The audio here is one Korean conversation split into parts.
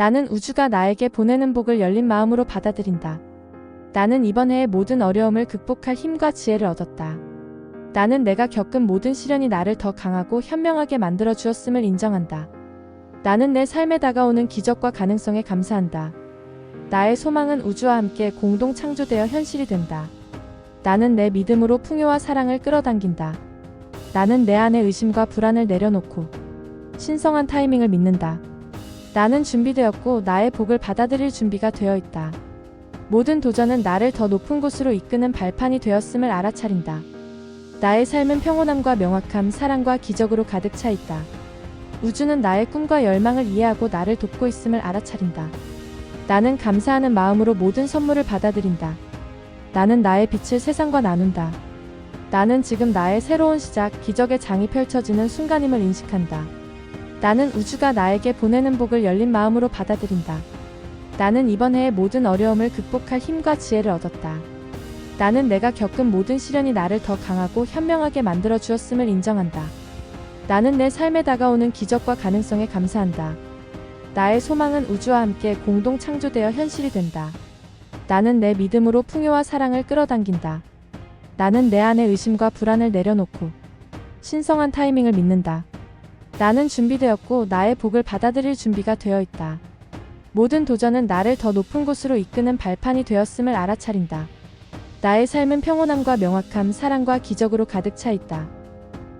나는 우주가 나에게 보내는 복을 열린 마음으로 받아들인다. 나는 이번 해의 모든 어려움을 극복할 힘과 지혜를 얻었다. 나는 내가 겪은 모든 시련이 나를 더 강하고 현명하게 만들어 주었음을 인정한다. 나는 내 삶에 다가오는 기적과 가능성에 감사한다. 나의 소망은 우주와 함께 공동 창조되어 현실이 된다. 나는 내 믿음으로 풍요와 사랑을 끌어당긴다. 나는 내 안의 의심과 불안을 내려놓고 신성한 타이밍을 믿는다. 나는 준비되었고 나의 복을 받아들일 준비가 되어 있다. 모든 도전은 나를 더 높은 곳으로 이끄는 발판이 되었음을 알아차린다. 나의 삶은 평온함과 명확함, 사랑과 기적으로 가득 차 있다. 우주는 나의 꿈과 열망을 이해하고 나를 돕고 있음을 알아차린다. 나는 감사하는 마음으로 모든 선물을 받아들인다. 나는 나의 빛을 세상과 나눈다. 나는 지금 나의 새로운 시작, 기적의 장이 펼쳐지는 순간임을 인식한다. 나는 우주가 나에게 보내는 복을 열린 마음으로 받아들인다. 나는 이번 해의 모든 어려움을 극복할 힘과 지혜를 얻었다. 나는 내가 겪은 모든 시련이 나를 더 강하고 현명하게 만들어 주었음을 인정한다. 나는 내 삶에 다가오는 기적과 가능성에 감사한다. 나의 소망은 우주와 함께 공동 창조되어 현실이 된다. 나는 내 믿음으로 풍요와 사랑을 끌어당긴다. 나는 내 안의 의심과 불안을 내려놓고 신성한 타이밍을 믿는다. 나는 준비되었고 나의 복을 받아들일 준비가 되어 있다. 모든 도전은 나를 더 높은 곳으로 이끄는 발판이 되었음을 알아차린다. 나의 삶은 평온함과 명확함, 사랑과 기적으로 가득 차 있다.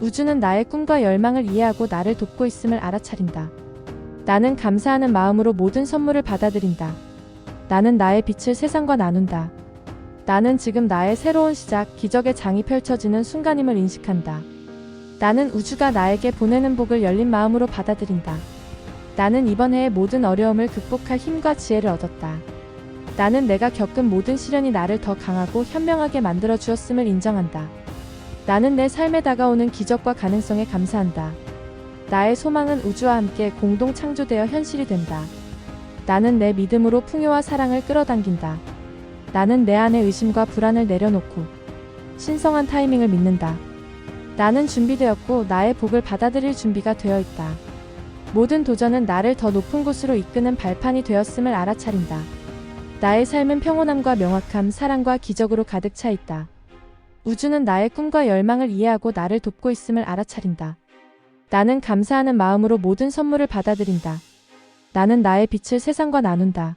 우주는 나의 꿈과 열망을 이해하고 나를 돕고 있음을 알아차린다. 나는 감사하는 마음으로 모든 선물을 받아들인다. 나는 나의 빛을 세상과 나눈다. 나는 지금 나의 새로운 시작, 기적의 장이 펼쳐지는 순간임을 인식한다. 나는 우주가 나에게 보내는 복을 열린 마음으로 받아들인다. 나는 이번 해의 모든 어려움을 극복할 힘과 지혜를 얻었다. 나는 내가 겪은 모든 시련이 나를 더 강하고 현명하게 만들어 주었음을 인정한다. 나는 내 삶에 다가오는 기적과 가능성에 감사한다. 나의 소망은 우주와 함께 공동 창조되어 현실이 된다. 나는 내 믿음으로 풍요와 사랑을 끌어당긴다. 나는 내 안의 의심과 불안을 내려놓고 신성한 타이밍을 믿는다. 나는 준비되었고 나의 복을 받아들일 준비가 되어 있다. 모든 도전은 나를 더 높은 곳으로 이끄는 발판이 되었음을 알아차린다. 나의 삶은 평온함과 명확함, 사랑과 기적으로 가득 차 있다. 우주는 나의 꿈과 열망을 이해하고 나를 돕고 있음을 알아차린다. 나는 감사하는 마음으로 모든 선물을 받아들인다. 나는 나의 빛을 세상과 나눈다.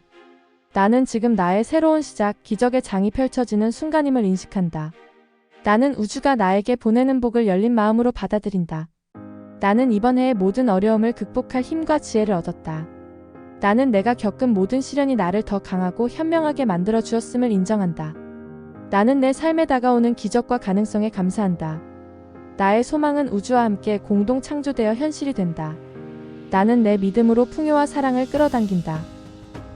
나는 지금 나의 새로운 시작, 기적의 장이 펼쳐지는 순간임을 인식한다. 나는 우주가 나에게 보내는 복을 열린 마음으로 받아들인다. 나는 이번 해의 모든 어려움을 극복할 힘과 지혜를 얻었다. 나는 내가 겪은 모든 시련이 나를 더 강하고 현명하게 만들어 주었음을 인정한다. 나는 내 삶에 다가오는 기적과 가능성에 감사한다. 나의 소망은 우주와 함께 공동 창조되어 현실이 된다. 나는 내 믿음으로 풍요와 사랑을 끌어당긴다.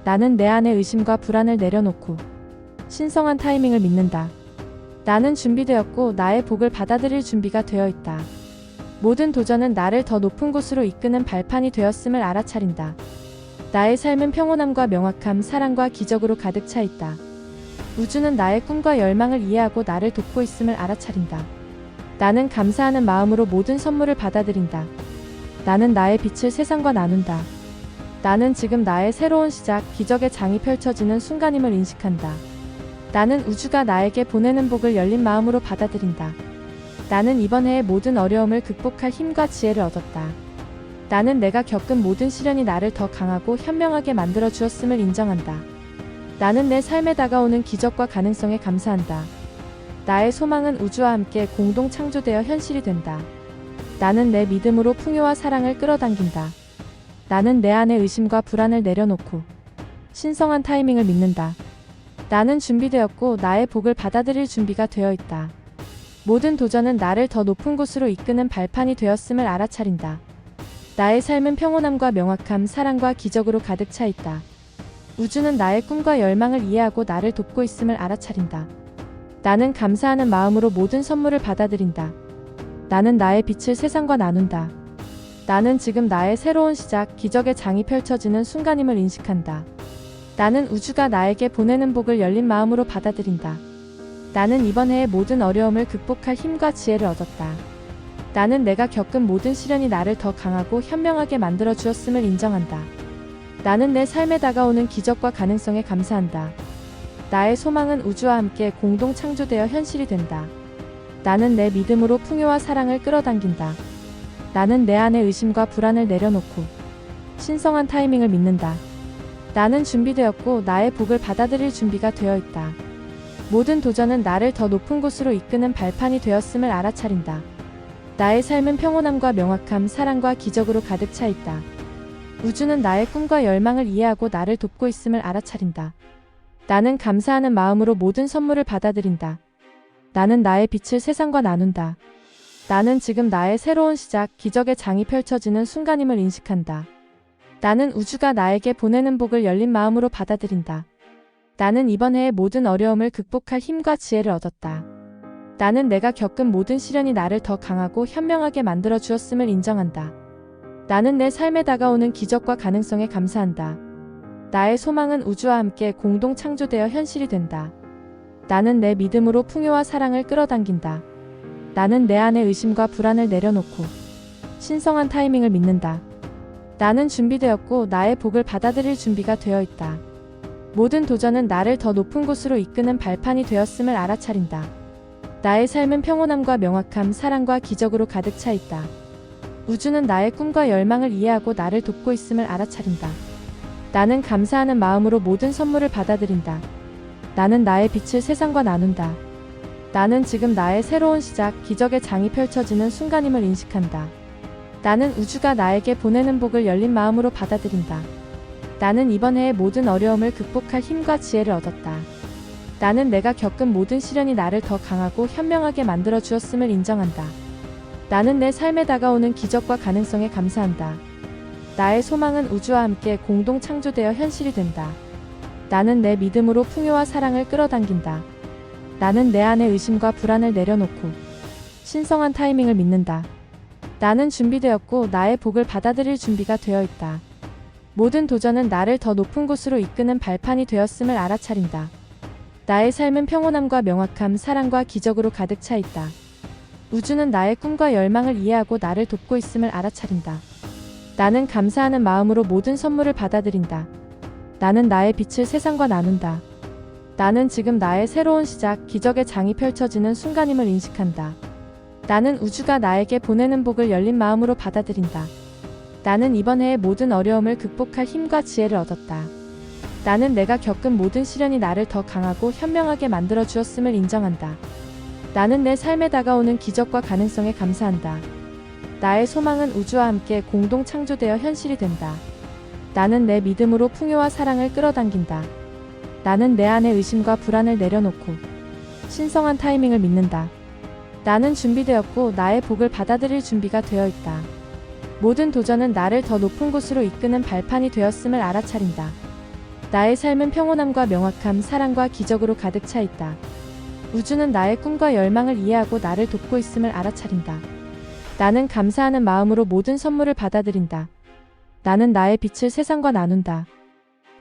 나는 내 안의 의심과 불안을 내려놓고 신성한 타이밍을 믿는다. 나는 준비되었고 나의 복을 받아들일 준비가 되어 있다. 모든 도전은 나를 더 높은 곳으로 이끄는 발판이 되었음을 알아차린다. 나의 삶은 평온함과 명확함, 사랑과 기적으로 가득 차 있다. 우주는 나의 꿈과 열망을 이해하고 나를 돕고 있음을 알아차린다. 나는 감사하는 마음으로 모든 선물을 받아들인다. 나는 나의 빛을 세상과 나눈다. 나는 지금 나의 새로운 시작, 기적의 장이 펼쳐지는 순간임을 인식한다. 나는 우주가 나에게 보내는 복을 열린 마음으로 받아들인다. 나는 이번 해의 모든 어려움을 극복할 힘과 지혜를 얻었다. 나는 내가 겪은 모든 시련이 나를 더 강하고 현명하게 만들어 주었음을 인정한다. 나는 내 삶에 다가오는 기적과 가능성에 감사한다. 나의 소망은 우주와 함께 공동 창조되어 현실이 된다. 나는 내 믿음으로 풍요와 사랑을 끌어당긴다. 나는 내 안의 의심과 불안을 내려놓고 신성한 타이밍을 믿는다. 나는 준비되었고 나의 복을 받아들일 준비가 되어 있다. 모든 도전은 나를 더 높은 곳으로 이끄는 발판이 되었음을 알아차린다. 나의 삶은 평온함과 명확함, 사랑과 기적으로 가득 차 있다. 우주는 나의 꿈과 열망을 이해하고 나를 돕고 있음을 알아차린다. 나는 감사하는 마음으로 모든 선물을 받아들인다. 나는 나의 빛을 세상과 나눈다. 나는 지금 나의 새로운 시작, 기적의 장이 펼쳐지는 순간임을 인식한다. 나는 우주가 나에게 보내는 복을 열린 마음으로 받아들인다. 나는 이번 해의 모든 어려움을 극복할 힘과 지혜를 얻었다. 나는 내가 겪은 모든 시련이 나를 더 강하고 현명하게 만들어 주었음을 인정한다. 나는 내 삶에 다가오는 기적과 가능성에 감사한다. 나의 소망은 우주와 함께 공동 창조되어 현실이 된다. 나는 내 믿음으로 풍요와 사랑을 끌어당긴다. 나는 내 안의 의심과 불안을 내려놓고 신성한 타이밍을 믿는다. 나는 준비되었고 나의 복을 받아들일 준비가 되어 있다. 모든 도전은 나를 더 높은 곳으로 이끄는 발판이 되었음을 알아차린다. 나의 삶은 평온함과 명확함, 사랑과 기적으로 가득 차 있다. 우주는 나의 꿈과 열망을 이해하고 나를 돕고 있음을 알아차린다. 나는 감사하는 마음으로 모든 선물을 받아들인다. 나는 나의 빛을 세상과 나눈다. 나는 지금 나의 새로운 시작, 기적의 장이 펼쳐지는 순간임을 인식한다. 나는 우주가 나에게 보내는 복을 열린 마음으로 받아들인다. 나는 이번 해의 모든 어려움을 극복할 힘과 지혜를 얻었다. 나는 내가 겪은 모든 시련이 나를 더 강하고 현명하게 만들어 주었음을 인정한다. 나는 내 삶에 다가오는 기적과 가능성에 감사한다. 나의 소망은 우주와 함께 공동 창조되어 현실이 된다. 나는 내 믿음으로 풍요와 사랑을 끌어당긴다. 나는 내 안의 의심과 불안을 내려놓고 신성한 타이밍을 믿는다. 나는 준비되었고 나의 복을 받아들일 준비가 되어 있다. 모든 도전은 나를 더 높은 곳으로 이끄는 발판이 되었음을 알아차린다. 나의 삶은 평온함과 명확함, 사랑과 기적으로 가득 차 있다. 우주는 나의 꿈과 열망을 이해하고 나를 돕고 있음을 알아차린다. 나는 감사하는 마음으로 모든 선물을 받아들인다. 나는 나의 빛을 세상과 나눈다. 나는 지금 나의 새로운 시작, 기적의 장이 펼쳐지는 순간임을 인식한다. 나는 우주가 나에게 보내는 복을 열린 마음으로 받아들인다. 나는 이번 해의 모든 어려움을 극복할 힘과 지혜를 얻었다. 나는 내가 겪은 모든 시련이 나를 더 강하고 현명하게 만들어 주었음을 인정한다. 나는 내 삶에 다가오는 기적과 가능성에 감사한다. 나의 소망은 우주와 함께 공동 창조되어 현실이 된다. 나는 내 믿음으로 풍요와 사랑을 끌어당긴다. 나는 내 안의 의심과 불안을 내려놓고 신성한 타이밍을 믿는다. 나는 준비되었고 나의 복을 받아들일 준비가 되어 있다. 모든 도전은 나를 더 높은 곳으로 이끄는 발판이 되었음을 알아차린다. 나의 삶은 평온함과 명확함, 사랑과 기적으로 가득 차 있다. 우주는 나의 꿈과 열망을 이해하고 나를 돕고 있음을 알아차린다. 나는 감사하는 마음으로 모든 선물을 받아들인다. 나는 나의 빛을 세상과 나눈다. 나는 지금 나의 새로운 시작, 기적의 장이 펼쳐지는 순간임을 인식한다. 나는 우주가 나에게 보내는 복을 열린 마음으로 받아들인다. 나는 이번 해의 모든 어려움을 극복할 힘과 지혜를 얻었다. 나는 내가 겪은 모든 시련이 나를 더 강하고 현명하게 만들어 주었음을 인정한다. 나는 내 삶에 다가오는 기적과 가능성에 감사한다. 나의 소망은 우주와 함께 공동 창조되어 현실이 된다. 나는 내 믿음으로 풍요와 사랑을 끌어당긴다. 나는 내 안의 의심과 불안을 내려놓고 신성한 타이밍을 믿는다. 나는 준비되었고 나의 복을 받아들일 준비가 되어 있다. 모든 도전은 나를 더 높은 곳으로 이끄는 발판이 되었음을 알아차린다. 나의 삶은 평온함과 명확함, 사랑과 기적으로 가득 차 있다. 우주는 나의 꿈과 열망을 이해하고 나를 돕고 있음을 알아차린다. 나는 감사하는 마음으로 모든 선물을 받아들인다. 나는 나의 빛을 세상과 나눈다.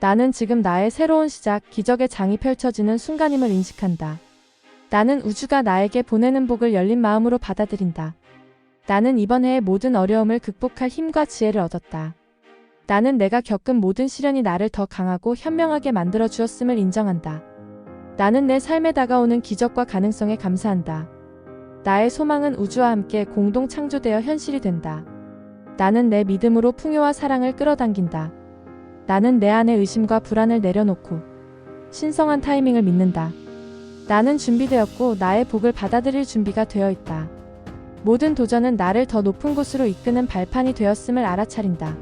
나는 지금 나의 새로운 시작, 기적의 장이 펼쳐지는 순간임을 인식한다. 나는 우주가 나에게 보내는 복을 열린 마음으로 받아들인다. 나는 이번 해의 모든 어려움을 극복할 힘과 지혜를 얻었다. 나는 내가 겪은 모든 시련이 나를 더 강하고 현명하게 만들어 주었음을 인정한다. 나는 내 삶에 다가오는 기적과 가능성에 감사한다. 나의 소망은 우주와 함께 공동 창조되어 현실이 된다. 나는 내 믿음으로 풍요와 사랑을 끌어당긴다. 나는 내 안의 의심과 불안을 내려놓고 신성한 타이밍을 믿는다. 나는 준비되었고 나의 복을 받아들일 준비가 되어 있다. 모든 도전은 나를 더 높은 곳으로 이끄는 발판이 되었음을 알아차린다.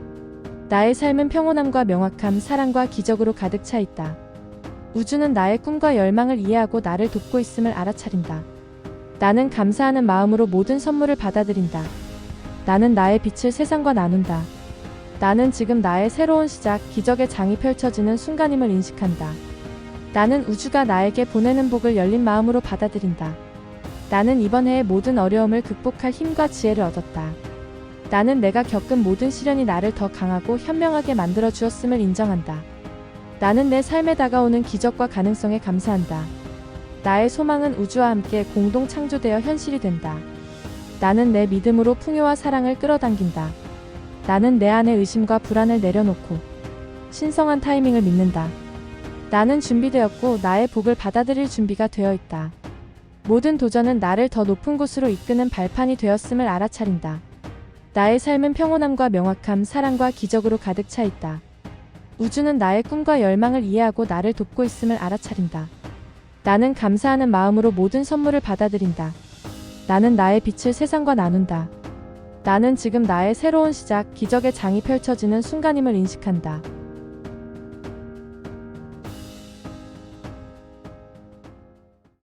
나의 삶은 평온함과 명확함, 사랑과 기적으로 가득 차 있다. 우주는 나의 꿈과 열망을 이해하고 나를 돕고 있음을 알아차린다. 나는 감사하는 마음으로 모든 선물을 받아들인다. 나는 나의 빛을 세상과 나눈다. 나는 지금 나의 새로운 시작, 기적의 장이 펼쳐지는 순간임을 인식한다. 나는 우주가 나에게 보내는 복을 열린 마음으로 받아들인다. 나는 이번 해의 모든 어려움을 극복할 힘과 지혜를 얻었다. 나는 내가 겪은 모든 시련이 나를 더 강하고 현명하게 만들어 주었음을 인정한다. 나는 내 삶에 다가오는 기적과 가능성에 감사한다. 나의 소망은 우주와 함께 공동 창조되어 현실이 된다. 나는 내 믿음으로 풍요와 사랑을 끌어당긴다. 나는 내 안의 의심과 불안을 내려놓고 신성한 타이밍을 믿는다. 나는 준비되었고 나의 복을 받아들일 준비가 되어 있다. 모든 도전은 나를 더 높은 곳으로 이끄는 발판이 되었음을 알아차린다. 나의 삶은 평온함과 명확함, 사랑과 기적으로 가득 차 있다. 우주는 나의 꿈과 열망을 이해하고 나를 돕고 있음을 알아차린다. 나는 감사하는 마음으로 모든 선물을 받아들인다. 나는 나의 빛을 세상과 나눈다. 나는 지금 나의 새로운 시작, 기적의 장이 펼쳐지는 순간임을 인식한다.